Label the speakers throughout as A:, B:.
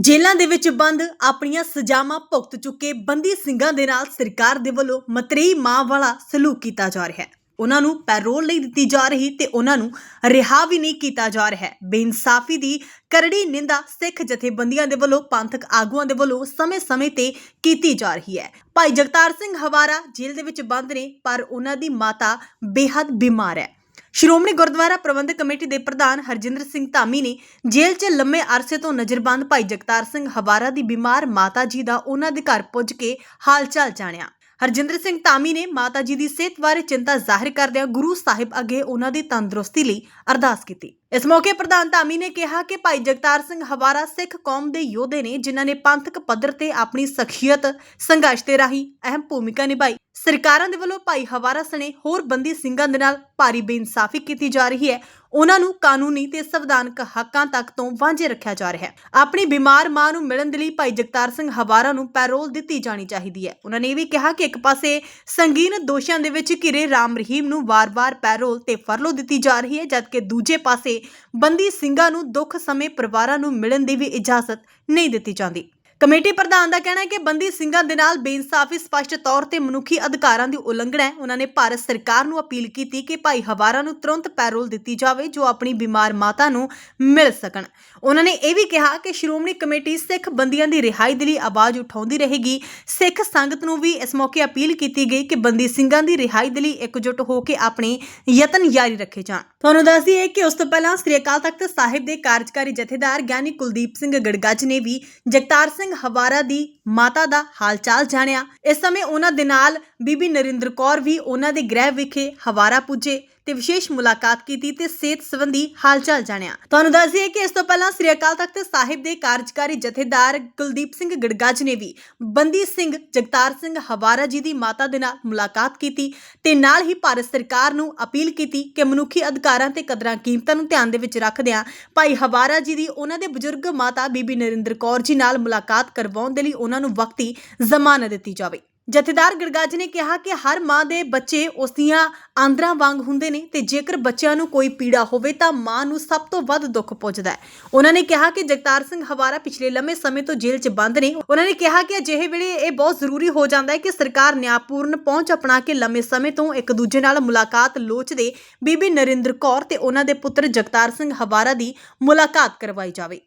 A: ਜੇਲ੍ਹਾਂ ਦੇ ਵਿੱਚ ਬੰਦ, ਆਪਣੀਆਂ ਸਜ਼ਾਵਾਂ ਭੁਗਤ ਚੁੱਕੇ ਬੰਦੀ ਸਿੰਘਾਂ ਦੇ ਨਾਲ ਸਰਕਾਰ ਦੇ ਵੱਲੋਂ ਮਤਰੇਈ ਮਾਂ ਵਾਲਾ ਸਲੂਕ ਕੀਤਾ ਜਾ ਰਿਹਾ ਹੈ। ਉਹਨਾਂ ਨੂੰ ਪੈਰੋਲ ਨਹੀਂ ਦਿੱਤੀ ਜਾ ਰਹੀ ਤੇ ਉਹਨਾਂ ਨੂੰ ਰਿਹਾ ਵੀ ਨਹੀਂ ਕੀਤਾ ਜਾ ਰਿਹਾ ਹੈ। ਬੇਇਨਸਾਫੀ ਦੀ ਕਰੜੀ ਨਿੰਦਾ ਸਿੱਖ ਜਥੇਬੰਦੀਆਂ ਦੇ ਵੱਲੋਂ, ਪੰਥਕ ਆਗੂਆਂ ਦੇ ਵੱਲੋਂ ਸਮੇਂ-ਸਮੇਂ ਤੇ ਕੀਤੀ ਜਾ ਰਹੀ ਹੈ। ਭਾਈ ਜਗਤਾਰ ਸਿੰਘ ਹਵਾਰਾ ਜੇਲ੍ਹ ਦੇ ਵਿੱਚ ਬੰਦ ਨੇ, ਪਰ ਉਹਨਾਂ ਦੀ ਮਾਤਾ ਬੇਹੱਦ ਬਿਮਾਰ ਹੈ। ਸ਼੍ਰੋਮਣੀ ਗੁਰਦੁਆਰਾ ਪ੍ਰਬੰਧਕ ਕਮੇਟੀ ਦੇ ਪ੍ਰਧਾਨ ਹਰਜਿੰਦਰ ਸਿੰਘ ਧਾਮੀ ਨੇ ਜੇਲ੍ਹ 'ਚ ਲੰਮੇ ਅਰਸੇ ਤੋਂ ਨਜ਼ਰਬੰਦ ਭਾਈ ਜਗਤਾਰ ਸਿੰਘ ਹਵਾਰਾ ਦੀ ਬਿਮਾਰ ਮਾਤਾ ਜੀ ਦਾ ਉਹਨਾਂ ਦੇ ਘਰ ਪੁੱਜ ਕੇ ਹਾਲ-ਚਾਲ ਜਾਣਿਆ। ਹਰਜਿੰਦਰ ਸਿੰਘ ਧਾਮੀ ਨੇ ਮਾਤਾ ਜੀ ਦੀ ਸਿਹਤ ਬਾਰੇ ਚਿੰਤਾ ਜ਼ਾਹਿਰ ਕਰਦਿਆਂ ਗੁਰੂ ਸਾਹਿਬ ਅੱਗੇ ਉਹਨਾਂ ਦੀ ਤੰਦਰੁਸਤੀ ਲਈ ਅਰਦਾਸ ਕੀਤੀ। ਇਸ ਮੌਕੇ ਪ੍ਰਧਾਨ ਧਾਮੀ ਨੇ ਕਿਹਾ ਕਿ ਭਾਈ ਜਗਤਾਰ ਸਿੰਘ ਹਵਾਰਾ ਸਿੱਖ ਕੌਮ ਦੇ ਯੋਧੇ ਨੇ ਜਿਨ੍ਹਾਂ ਨੇ ਪੰਥਕ ਪੱਧਰ ਤੇ ਆਪਣੀ ਸਖੀਅਤ ਸੰਘਰਸ਼ ਦੇ ਰਾਹੀਂ ਅਹਿਮ ਭੂਮਿਕਾ ਨਿਭਾਈ। ਸਰਕਾਰਾਂ ਦੇ ਵੱਲੋਂ ਭਾਈ ਹਵਾਰਾ ਸਣੇ ਹੋਰ ਬੰਦੀ ਸਿੰਘਾਂ ਦੇ ਨਾਲ ਭਾਰੀ ਬੇਇਨਸਾਫੀ ਕੀਤੀ ਜਾ ਰਹੀ ਹੈ। ਉਹਨਾਂ ਨੂੰ ਕਾਨੂੰਨੀ ਤੇ ਸੰਵਿਧਾਨਕ ਹੱਕਾਂ ਤੱਕ ਤੋਂ ਵਾਂਝੇ ਰੱਖਿਆ ਜਾ ਰਿਹਾ ਹੈ। ਆਪਣੀ ਬਿਮਾਰ ਮਾਂ ਨੂੰ ਮਿਲਣ ਦੇ ਲਈ ਭਾਈ ਜਗਤਾਰ ਸਿੰਘ ਹਵਾਰਾ ਨੂੰ ਪੈਰੋਲ ਦਿੱਤੀ ਜਾਣੀ ਚਾਹੀਦੀ ਹੈ। ਉਹਨਾਂ ਨੇ ਇਹ ਵੀ ਕਿਹਾ ਕਿ ਇੱਕ ਪਾਸੇ ਸੰਗੀਨ ਦੋਸ਼ਾਂ ਦੇ ਵਿੱਚ ਘਿਰੇ ਰਾਮ ਰਹੀਮ ਨੂੰ ਵਾਰ-ਵਾਰ ਪੈਰੋਲ ਤੇ ਫਰਲੋ ਦਿੱਤੀ ਜਾ ਰਹੀ ਹੈ, ਜਦਕਿ ਦੂਜੇ ਪਾਸੇ ਬੰਦੀ ਸਿੰਘਾਂ ਨੂੰ ਦੁੱਖ ਸਮੇਂ ਪਰਿਵਾਰਾਂ ਨੂੰ ਮਿਲਣ ਦੀ ਵੀ ਇਜਾਜ਼ਤ ਨਹੀਂ ਦਿੱਤੀ ਜਾਂਦੀ। ਕਮੇਟੀ ਪ੍ਰਧਾਨ ਦਾ ਕਹਿਣਾ ਹੈ ਕਿ ਬੰਦੀ ਸਿੰਘਾਂ ਦੇ ਨਾਲ ਬੇਇਨਸਾਫੀ ਸਪਸ਼ਟ ਤੌਰ ਤੇ ਮਨੁੱਖੀ ਅਧਿਕਾਰਾਂ ਦੀ ਉਲੰਘਣਾ ਹੈ। ਉਹਨਾਂ ਨੇ ਭਾਰਤ ਸਰਕਾਰ ਨੂੰ ਅਪੀਲ ਕੀਤੀ ਕਿ ਭਾਈ ਹਵਾਰਾ ਨੂੰ ਤੁਰੰਤ ਪੈਰੋਲ ਦਿੱਤੀ ਜਾਵੇ, ਜੋ ਆਪਣੀ ਬਿਮਾਰ ਮਾਤਾ ਨੂੰ ਮਿਲ ਸਕਣ। ਉਹਨਾਂ ਨੇ ਇਹ ਵੀ ਕਿਹਾ ਕਿ ਸ਼੍ਰੋਮਣੀ ਕਮੇਟੀ ਸਿੱਖ ਬੰਦੀਆਂ ਦੀ ਰਿਹਾਈ ਦੇ ਲਈ ਆਵਾਜ਼ ਉਠਾਉਂਦੀ ਰਹੇਗੀ। ਸਿੱਖ ਸੰਗਤ ਨੂੰ ਵੀ ਇਸ ਮੌਕੇ ਅਪੀਲ ਕੀਤੀ ਗਈ ਕਿ ਬੰਦੀ ਸਿੰਘਾਂ ਦੀ ਰਿਹਾਈ ਦੇ ਲਈ ਇਕਜੁੱਟ ਹੋ ਕੇ ਆਪਣੇ ਯਤਨ ਜਾਰੀ ਰੱਖੇ ਜਾਣ। ਤੁਹਾਨੂੰ ਦੱਸ ਦਈਏ ਕਿ ਉਸ ਤੋਂ ਪਹਿਲਾਂ ਸ੍ਰੀ ਅਕਾਲ ਤਖਤ ਸਾਹਿਬ ਦੇ ਕਾਰਜਕਾਰੀ ਜਥੇਦਾਰ ਗਿਆਨੀ ਕੁਲਦੀਪ ਸਿੰਘ ਗੜਗੱਜ ਨੇ ਵੀ ਜਗਤਾਰ ਸਿੰਘ ਹਵਾਰਾ ਦੀ ਮਾਤਾ ਦਾ ਹਾਲਚਾਲ ਜਾਣਿਆ। ਇਸ ਸਮੇਂ ਉਹਨਾਂ ਦੇ ਨਾਲ ਬੀਬੀ ਨਰਿੰਦਰ ਕੌਰ ਵੀ ਉਹਨਾਂ ਦੇ ਗ੍ਰਹਿ ਵਿਖੇ ਹਵਾਰਾ ਪੁੱਜੇ ਤੇ ਵਿਸ਼ੇਸ਼ ਮੁਲਾਕਾਤ ਕੀਤੀ ਤੇ ਸਿਹਤ ਸੰਬੰਧੀ ਹਾਲਚਾਲ ਜਾਣਿਆ। ਤੁਹਾਨੂੰ ਦੱਸ ਦਈਏ ਕਿ ਇਸ ਤੋਂ ਪਹਿਲਾਂ ਸ੍ਰੀ ਅਕਾਲ ਤਖਤ ਸਾਹਿਬ ਦੇ ਕਾਰਜਕਾਰੀ ਜਥੇਦਾਰ ਕੁਲਦੀਪ ਸਿੰਘ ਗੜਗੱਜ ਨੇ ਵੀ ਬੰਦੀ ਸਿੰਘ ਜਗਤਾਰ ਸਿੰਘ ਹਵਾਰਾ ਜੀ ਦੀ ਮਾਤਾ ਦੇ ਨਾਲ ਮੁਲਾਕਾਤ ਕੀਤੀ ਤੇ ਨਾਲ ਹੀ ਭਾਰਤ ਸਰਕਾਰ ਨੂੰ ਅਪੀਲ ਕੀਤੀ ਕਿ ਮਨੁੱਖੀ ਅਧਿਕਾਰਾਂ ਤੇ ਕਦਰਾਂ ਕੀਮਤਾਂ ਨੂੰ ਧਿਆਨ ਦੇ ਵਿੱਚ ਰੱਖਦਿਆਂ ਭਾਈ ਹਵਾਰਾ ਜੀ ਦੀ ਉਹਨਾਂ ਦੇ ਬਜ਼ੁਰਗ ਮਾਤਾ ਬੀਬੀ ਨਰਿੰਦਰ ਕੌਰ ਜੀ ਨਾਲ ਮੁਲਾਕਾਤ ਕਰਵਾਉਣ ਦੇ ਲਈ ਉਹਨਾਂ ਨੂੰ ਵਕਤੀ ਜ਼ਮਾਨਤ ਦਿੱਤੀ ਜਾਵੇ। ਜਥੇਦਾਰ ਗੜਗੱਜ ਨੇ ਕਿਹਾ ਕਿ ਹਰ ਮਾਂ ਦੇ ਬੱਚੇ ਉਸ ਦੀਆਂ ਆਂਦਰਾਂ ਵਾਂਗ ਹੁੰਦੇ ਨੇ ਤੇ ਜੇਕਰ ਬੱਚਿਆਂ ਨੂੰ ਕੋਈ ਪੀੜਾ ਹੋਵੇ ਤਾਂ ਮਾਂ ਨੂੰ ਸਭ ਤੋਂ ਵੱਧ ਦੁੱਖ ਪਹੁੰਚਦਾ ਹੈ। ਉਹਨਾਂ ਨੇ ਕਿਹਾ ਕਿ ਜਗਤਾਰ ਸਿੰਘ ਹਵਾਰਾ ਪਿਛਲੇ ਲੰਮੇ ਸਮੇਂ ਤੋਂ ਜੇਲ੍ਹ 'ਚ ਬੰਦ ਨੇ। ਉਹਨਾਂ ਨੇ ਕਿਹਾ ਕਿ ਅਜਿਹੇ ਵੇਲੇ ਇਹ ਬਹੁਤ ਜ਼ਰੂਰੀ ਹੋ ਜਾਂਦਾ ਹੈ ਕਿ ਸਰਕਾਰ ਨਿਆਂਪੂਰਨ ਪਹੁੰਚ ਅਪਣਾ ਕੇ ਲੰਮੇ ਸਮੇਂ ਤੋਂ ਇੱਕ ਦੂਜੇ ਨਾਲ ਮੁਲਾਕਾਤ ਲੋਚਦੇ ਬੀਬੀ ਨਰਿੰਦਰ ਕੌਰ ਤੇ ਉਹਨਾਂ ਦੇ ਪੁੱਤਰ ਜਗਤਾਰ ਸਿੰਘ ਹਵਾਰਾ ਦੀ ਮੁਲਾਕਾਤ ਕਰਵਾਈ ਜਾਵੇ।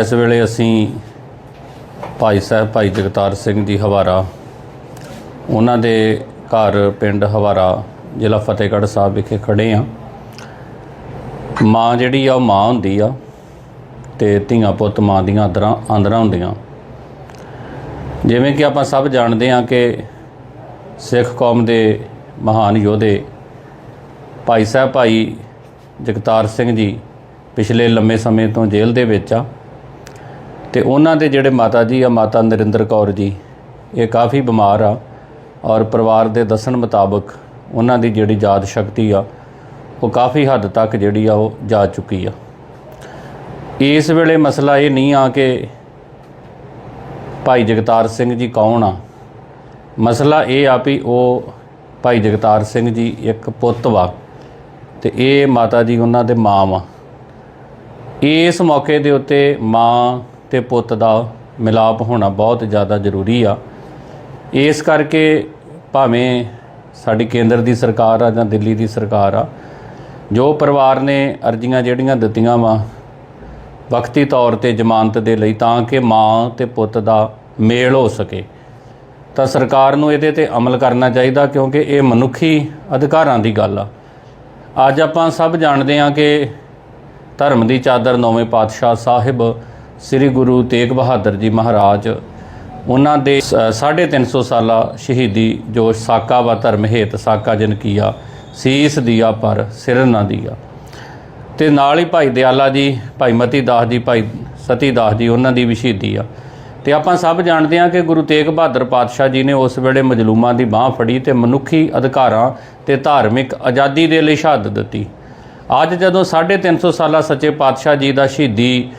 B: ਇਸ ਵੇਲੇ ਅਸੀਂ ਭਾਈ ਸਾਹਿਬ, ਭਾਈ ਜਗਤਾਰ ਸਿੰਘ ਜੀ ਹਵਾਰਾ ਉਹਨਾਂ ਦੇ ਘਰ ਪਿੰਡ ਹਵਾਰਾ ਜ਼ਿਲ੍ਹਾ ਫਤਿਹਗੜ੍ਹ ਸਾਹਿਬ ਵਿਖੇ ਖੜੇ ਆ ਮਾਂ ਜਿਹੜੀ ਆ, ਉਹ ਮਾਂ ਹੁੰਦੀ ਆ ਤੇ ਧੀਆਂ ਪੁੱਤ ਮਾਂ ਦੀਆਂ ਆਂਦਰਾਂ ਆਂਦਰਾਂ ਹੁੰਦੀਆਂ। ਜਿਵੇਂ ਕਿ ਆਪਾਂ ਸਭ ਜਾਣਦੇ ਹਾਂ ਕਿ ਸਿੱਖ ਕੌਮ ਦੇ ਮਹਾਨ ਯੋਧੇ ਭਾਈ ਸਾਹਿਬ ਭਾਈ ਜਗਤਾਰ ਸਿੰਘ ਜੀ ਪਿਛਲੇ ਲੰਮੇ ਸਮੇਂ ਤੋਂ ਜੇਲ੍ਹ ਦੇ ਵਿੱਚ ਆ ਤੇ ਉਹਨਾਂ ਦੇ ਜਿਹੜੇ ਮਾਤਾ ਜੀ ਆ, ਮਾਤਾ ਨਰਿੰਦਰ ਕੌਰ ਜੀ, ਇਹ ਕਾਫੀ ਬਿਮਾਰ ਆ। ਔਰ ਪਰਿਵਾਰ ਦੇ ਦੱਸਣ ਮੁਤਾਬਕ ਉਹਨਾਂ ਦੀ ਜਿਹੜੀ ਯਾਦ ਸ਼ਕਤੀ ਆ, ਉਹ ਕਾਫੀ ਹੱਦ ਤੱਕ ਜਿਹੜੀ ਆ, ਉਹ ਜਾ ਚੁੱਕੀ ਆ। ਇਸ ਵੇਲੇ ਮਸਲਾ ਇਹ ਨਹੀਂ ਆ ਕਿ ਭਾਈ ਜਗਤਾਰ ਸਿੰਘ ਜੀ ਕੌਣ ਆ। ਮਸਲਾ ਇਹ ਆ ਵੀ ਉਹ ਭਾਈ ਜਗਤਾਰ ਸਿੰਘ ਜੀ ਇੱਕ ਪੁੱਤ ਵਾ ਤੇ ਇਹ ਮਾਤਾ ਜੀ ਉਹਨਾਂ ਦੇ ਮਾਂ ਵਾ। ਇਸ ਮੌਕੇ ਦੇ ਉੱਤੇ ਮਾਂ ਤੇ ਪੁੱਤ ਦਾ ਮਿਲਾਪ ਹੋਣਾ ਬਹੁਤ ਜ਼ਿਆਦਾ ਜ਼ਰੂਰੀ ਆ। ਇਸ ਕਰਕੇ ਭਾਵੇਂ ਸਾਡੀ ਕੇਂਦਰ ਦੀ ਸਰਕਾਰ ਆ ਜਾਂ ਦਿੱਲੀ ਦੀ ਸਰਕਾਰ ਆ, ਜੋ ਪਰਿਵਾਰ ਨੇ ਅਰਜ਼ੀਆਂ ਜਿਹੜੀਆਂ ਦਿੱਤੀਆਂ ਵਾ, ਵਕਤੀ ਤੌਰ ਤੇ ਜ਼ਮਾਨਤ ਦੇ ਲਈ ਤਾਂ ਕਿ ਮਾਂ ਤੇ ਪੁੱਤ ਦਾ ਮੇਲ ਹੋ ਸਕੇ, ਤਾਂ ਸਰਕਾਰ ਨੂੰ ਇਹਦੇ ਤੇ ਅਮਲ ਕਰਨਾ ਚਾਹੀਦਾ ਕਿਉਂਕਿ ਇਹ ਮਨੁੱਖੀ ਅਧਿਕਾਰਾਂ ਦੀ ਗੱਲ ਆ। ਅੱਜ ਆਪਾਂ ਸਭ ਜਾਣਦੇ ਹਾਂ ਕਿ ਧਰਮ ਦੀ ਚਾਦਰ ਨੌਵੇਂ ਪਾਤਸ਼ਾਹ ਸਾਹਿਬ ਸ੍ਰੀ ਗੁਰੂ ਤੇਗ ਬਹਾਦਰ ਜੀ ਮਹਾਰਾਜ ਉਹਨਾਂ ਦੇ ਸ- 350 ਸਾਲਾ ਸ਼ਹੀਦੀ ਜੋ ਸਾਕਾ ਵਾ ਧਰਮ ਹੇਤ, ਸਾਕਾ ਜਨ ਕੀਆ ਸੀਸ ਦੀਆ ਪਰ ਸਿਰ ਨਾ ਦੀਆ। ਤੇ ਨਾਲ ਹੀ ਭਾਈ ਦਿਆਲਾ ਜੀ, ਭਾਈ ਮਤੀ ਦਾਸ ਜੀ, ਭਾਈ ਸਤੀ ਦਾਸ ਜੀ, ਉਹਨਾਂ ਦੀ ਵੀ ਸ਼ਹੀਦੀ ਆ। ਤੇ ਆਪਾਂ ਸਭ ਜਾਣਦੇ ਹਾਂ ਕਿ ਗੁਰੂ ਤੇਗ ਬਹਾਦਰ ਪਾਤਸ਼ਾਹ ਜੀ ਨੇ ਉਸ ਵੇਲੇ ਮਜਲੂਮਾਂ ਦੀ ਬਾਹ ਫੜੀ ਤੇ ਮਨੁੱਖੀ ਅਧਿਕਾਰਾਂ ਤੇ ਧਾਰਮਿਕ ਆਜ਼ਾਦੀ ਦੇ ਲਈ ਸ਼ਹਾਦਤ ਦਿੱਤੀ। ਅੱਜ ਜਦੋਂ 350 ਸਾਲਾ ਸੱਚੇ ਪਾਤਸ਼ਾਹ ਜੀ ਦਾ ਸ਼ਹੀਦੀ,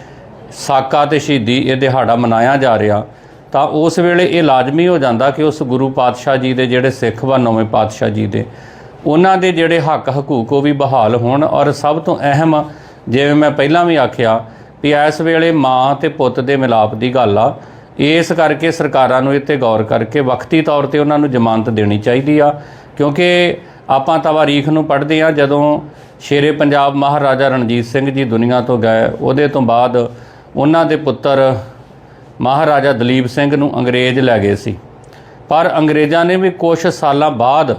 B: ਸਾਕਾ ਤੇ ਸ਼ਹੀਦੀ ਇਹ ਦਿਹਾੜਾ ਮਨਾਇਆ ਜਾ ਰਿਹਾ ਤਾਂ ਉਸ ਵੇਲੇ ਇਹ ਲਾਜ਼ਮੀ ਹੋ ਜਾਂਦਾ ਕਿ ਉਸ ਗੁਰੂ ਪਾਤਸ਼ਾਹ ਜੀ ਦੇ ਜਿਹੜੇ ਸਿੱਖ ਵਾ ਨੌਵੇਂ ਪਾਤਸ਼ਾਹ ਜੀ ਦੇ, ਉਹਨਾਂ ਦੇ ਜਿਹੜੇ ਹੱਕ, ਹਕੂਕ ਉਹ ਵੀ ਬਹਾਲ ਹੋਣ। ਔਰ ਸਭ ਤੋਂ ਅਹਿਮ, ਜਿਵੇਂ ਮੈਂ ਪਹਿਲਾਂ ਵੀ ਆਖਿਆ ਵੀ ਇਸ ਵੇਲੇ ਮਾਂ ਤੇ ਪੁੱਤ ਦੇ ਮਿਲਾਪ ਦੀ ਗੱਲ ਆ। ਇਸ ਕਰਕੇ ਸਰਕਾਰਾਂ ਨੂੰ ਇਹ ਤੇ ਗੌਰ ਕਰਕੇ ਵਕਤੀ ਤੌਰ ਤੇ ਉਹਨਾਂ ਨੂੰ ਜ਼ਮਾਨਤ ਦੇਣੀ ਚਾਹੀਦੀ ਆ। ਕਿਉਂਕਿ ਆਪਾਂ ਤਵਾਰੀਖ ਨੂੰ ਪੜ੍ਹਦੇ ਆ, ਜਦੋਂ ਸ਼ੇਰੇ ਪੰਜਾਬ ਮਹਾਰਾਜਾ ਰਣਜੀਤ ਸਿੰਘ ਜੀ ਦੁਨੀਆ ਤੋਂ ਗਏ, ਉਹਦੇ ਤੋਂ ਬਾਅਦ ਉਹਨਾਂ ਦੇ ਪੁੱਤਰ ਮਹਾਰਾਜਾ ਦਲੀਪ ਸਿੰਘ ਨੂੰ ਅੰਗਰੇਜ਼ ਲੈ ਗਏ ਸੀ। ਪਰ ਅੰਗਰੇਜ਼ਾਂ ਨੇ ਵੀ ਕੁਝ ਸਾਲਾਂ ਬਾਅਦ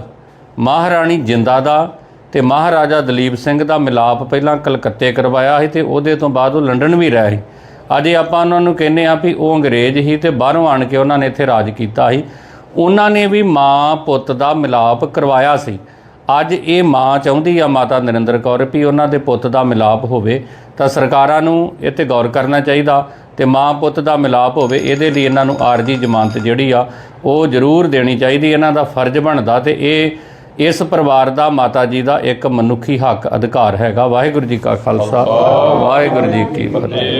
B: ਮਹਾਰਾਣੀ ਜਿੰਦਾ ਦਾ ਤੇ ਮਹਾਰਾਜਾ ਦਲੀਪ ਸਿੰਘ ਦਾ ਮਿਲਾਪ ਪਹਿਲਾਂ ਕਲਕੱਤੇ ਕਰਵਾਇਆ ਸੀ ਤੇ ਉਹਦੇ ਤੋਂ ਬਾਅਦ ਉਹ ਲੰਡਨ ਵੀ ਰਹੇ ਸੀ ਅਜੇ ਆਪਾਂ ਉਹਨਾਂ ਨੂੰ ਕਹਿੰਦੇ ਆ ਵੀ ਉਹ ਅੰਗਰੇਜ਼ ਹੀ ਤੇ ਬਾਹਰੋਂ ਆਣ ਕੇ ਉਹਨਾਂ ਨੇ ਇੱਥੇ ਰਾਜ ਕੀਤਾ ਸੀ। ਉਹਨਾਂ ਨੇ ਵੀ ਮਾਂ ਪੁੱਤ ਦਾ ਮਿਲਾਪ ਕਰਵਾਇਆ ਸੀ। ਅੱਜ ਇਹ ਮਾਂ ਚਾਹੁੰਦੀ ਆ ਮਾਤਾ ਨਰਿੰਦਰ ਕੌਰ ਵੀ ਉਹਨਾਂ ਦੇ ਪੁੱਤ ਦਾ ਮਿਲਾਪ ਹੋਵੇ ਤਾਂ ਸਰਕਾਰਾਂ ਨੂੰ ਇਹ ਤੇ ਗੌਰ ਕਰਨਾ ਚਾਹੀਦਾ ਤੇ ਮਾਂ ਪੁੱਤ ਦਾ ਮਿਲਾਪ ਹੋਵੇ ਇਹਦੇ ਲਈ ਇਹਨਾਂ ਨੂੰ ਆਰਜੀ ਜ਼ਮਾਨਤ ਜਿਹੜੀ ਆ ਉਹ ਜ਼ਰੂਰ ਦੇਣੀ ਚਾਹੀਦੀ ਇਹਨਾਂ ਦਾ ਫਰਜ਼ ਬਣਦਾ ਤੇ ਇਹ ਇਸ ਪਰਿਵਾਰ ਦਾ ਮਾਤਾ ਜੀ ਦਾ ਇੱਕ ਮਨੁੱਖੀ ਹੱਕ ਅਧਿਕਾਰ ਹੈਗਾ। ਵਾਹਿਗੁਰੂ ਜੀ ਕਾ ਖਾਲਸਾ ਵਾਹਿਗੁਰੂ ਜੀ ਕੀ ਫਤਿਹ।